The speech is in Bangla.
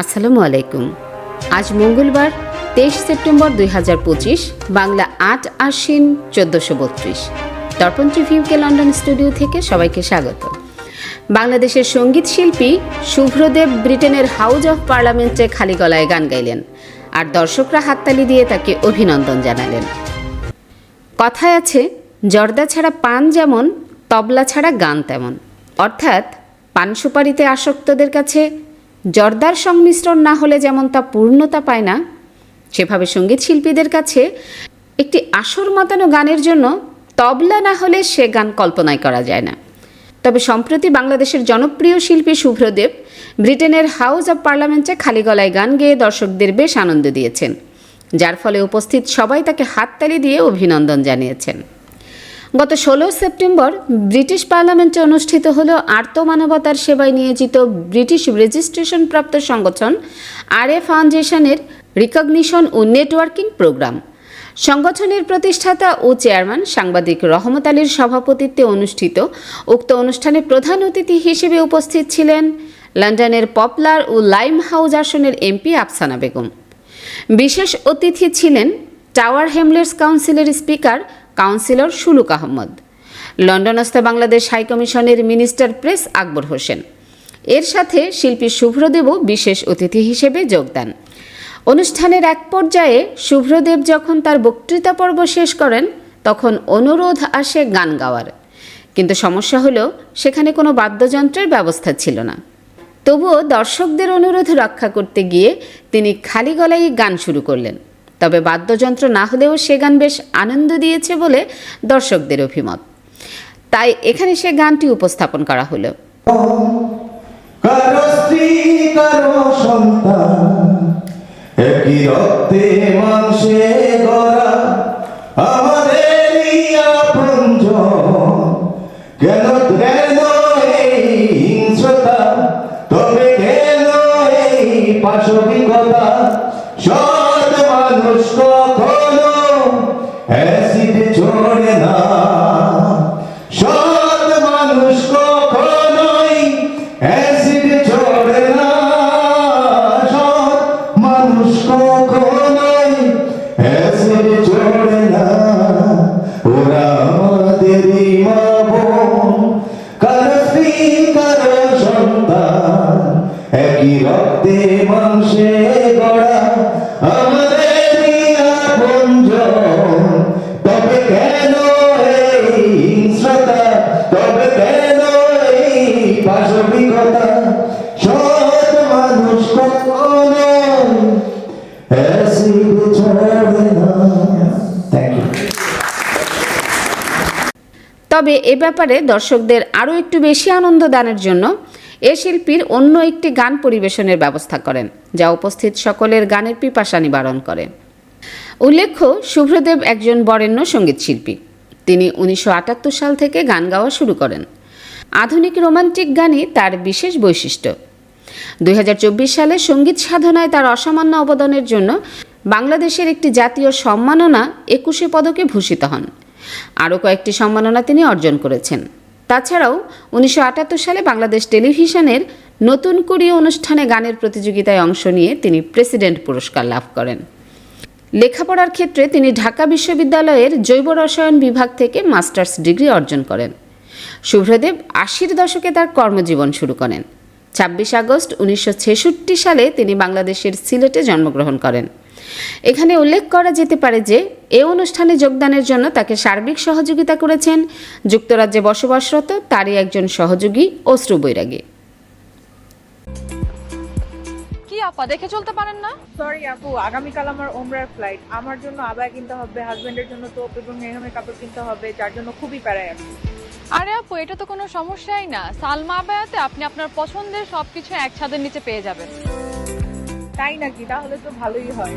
আসসালামু আলাইকুম। আজ মঙ্গলবার, তেইশ সেপ্টেম্বর দুই হাজার পঁচিশ, বাংলা আট আশ্বিন চোদ্দোশো বত্রিশ। দর্পণ রিভিউকে লন্ডন স্টুডিও থেকে সবাইকে স্বাগত। বাংলাদেশের সংগীত শিল্পী শুভ্রদেব ব্রিটেনের হাউস অফ পার্লামেন্টে খালি গলায় গান গাইলেন আর দর্শকরা হাততালি দিয়ে তাকে অভিনন্দন জানালেন। কথায় আছে, জর্দা ছাড়া পান যেমন, তবলা ছাড়া গান তেমন। অর্থাৎ, পান সুপারিতে আসক্তদের কাছে জর্দার সংমিশ্রণ না হলে যেমন তা পূর্ণতা পায় না, সেভাবে সংগীত শিল্পীদের কাছে একটি আসর মাতানো গানের জন্য তবলা না হলে সে গান কল্পনাই করা যায় না। তবে সম্প্রতি বাংলাদেশের জনপ্রিয় শিল্পী শুভ্রদেব ব্রিটেনের হাউস অব পার্লামেন্টে খালি গলায় গান গেয়ে দর্শকদের বেশ আনন্দ দিয়েছেন, যার ফলে উপস্থিত সবাই তাকে হাততালি দিয়ে অভিনন্দন জানিয়েছেন। গত ষোলো সেপ্টেম্বর ব্রিটিশ পার্লামেন্টে অনুষ্ঠিত হল আর্ত মানবতার সেবায় নিয়োজিত ব্রিটিশ রেজিস্ট্রেশন প্রাপ্ত সংগঠন আর এ ফাউন্ডেশনের রিকগনিশন ও নেটওয়ার্কিং প্রোগ্রাম। সংগঠনের প্রতিষ্ঠাতা ও চেয়ারম্যান সাংবাদিক রহমত আলীর সভাপতিত্বে অনুষ্ঠিত উক্ত অনুষ্ঠানে প্রধান অতিথি হিসেবে উপস্থিত ছিলেন লন্ডনের পপলার ও লাইম হাউস আসনের এমপি আফসানা বেগম। বিশেষ অতিথি ছিলেন টাওয়ার হেমলেটস কাউন্সিলের স্পিকার কাউন্সিলর সুলুক আহমদ। লন্ডনস্থ বাংলাদেশ হাইকমিশনের মিনিস্টার প্রেস আকবর হোসেন। এর সাথে শিল্পী শুভ্রদেবও বিশেষ অতিথি হিসেবে যোগদান অনুষ্ঠানের এক পর্যায়ে শুভ্রদেব যখন তার বক্তৃতা পর্ব শেষ করেন, তখন অনুরোধ আসে গান গাওয়ার। কিন্তু সমস্যা হলো, সেখানে কোনো বাদ্যযন্ত্রের ব্যবস্থা ছিল না। তবুও দর্শকদের অনুরোধ রক্ষা করতে গিয়ে তিনি খালি গলায় গান শুরু করলেন। তবে বাদ্যযন্ত্র না হলেও সে গান বেশ আনন্দ দিয়েছে বলে দর্শকদের অভিমত। তাই এখানে সে গানটি উপস্থাপন করা হলো। একই রক্তে মানুষের তবে এ ব্যাপারে দর্শকদের আরও একটু বেশি আনন্দ দানের জন্য এ শিল্পীর অন্য একটি গান পরিবেশনের ব্যবস্থা করেন, যা উপস্থিত সকলের গানের পিপাসা নিবারণ করে। উল্লেখ্য, শুভ্রদেব একজন বরেণ্য সংগীত শিল্পী। তিনি উনিশশো আটাত্তর সাল থেকে গান গাওয়া শুরু করেন। আধুনিক রোমান্টিক গানই তার বিশেষ বৈশিষ্ট্য। দুই হাজার চব্বিশ সালে সংগীত সাধনায় তার অসামান্য অবদানের জন্য বাংলাদেশের একটি জাতীয় সম্মাননা একুশে পদকে ভূষিত হন। আরও কয়েকটি সম্মাননা তিনি অর্জন করেছেন। তাছাড়াও উনিশশো আটাত্তর সালে বাংলাদেশ টেলিভিশনের নতুন কুড়ি অনুষ্ঠানে গানের প্রতিযোগিতায় অংশ নিয়ে তিনি প্রেসিডেন্ট পুরস্কার লাভ করেন। লেখাপড়ার ক্ষেত্রে তিনি ঢাকা বিশ্ববিদ্যালয়ের জৈব রসায়ন বিভাগ থেকে মাস্টার্স ডিগ্রি অর্জন করেন। শুভ্রদেব আশির দশকে তার কর্মজীবন শুরু করেন। ছাব্বিশ আগস্ট উনিশশো ছেষট্টি সালে তিনি বাংলাদেশের সিলেটে জন্মগ্রহণ করেন। এখানে উল্লেখ করা যেতে পারে যে এ অনুষ্ঠানে যোগদানের জন্য তাকে সার্বিক সহযোগিতা করেছেন। যুক্তরাজ্যে বসবাসরত তারই একজন সহযোগী অশ্রু বৈরাগী। কি আপা দেখে চলতে পারেন না? সরি আপু আগামীকাল আমার ওমরার ফ্লাইট আমার জন্য আবায় কিনতে হবে হাজবেন্ডের জন্য তোপ এবং মেহমের কাপড় কিনতে হবে যার জন্য খুবই প্যারায় আছি আরে আপু এটা তো কোনো সমস্যাই না। সালমা আবায়াতে আপনি আপনার পছন্দের সবকিছু এক ছাদের নিচে পেয়ে যাবেন। তাই নাকি? তাহলে তো ভালোই হয়।